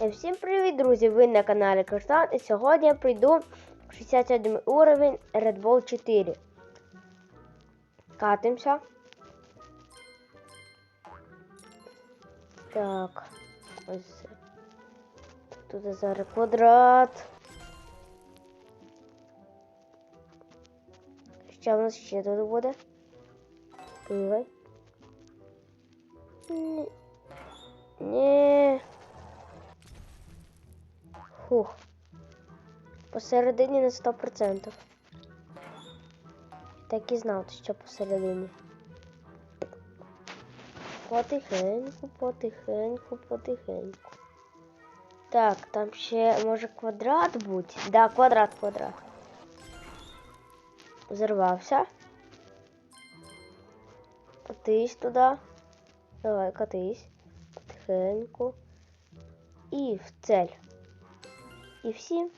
Е, Всім привіт, друзі! Ви на каналі Каштан і сьогодні я прийду 67 уровень Red Bull 4. Катимся. Так. Ось. Тут зараз квадрат. Що в нас ще тут буде? Пивай. Ні. Ні. Фух. Посередині на 100%. Так і знав, що посередині. Потихеньку, потихеньку, потихеньку. Так, там ще може квадрат бути. Да, квадрат, квадрат. Взорвався. Катись туди. Давай, катись. Потихеньку. І в цель. І всім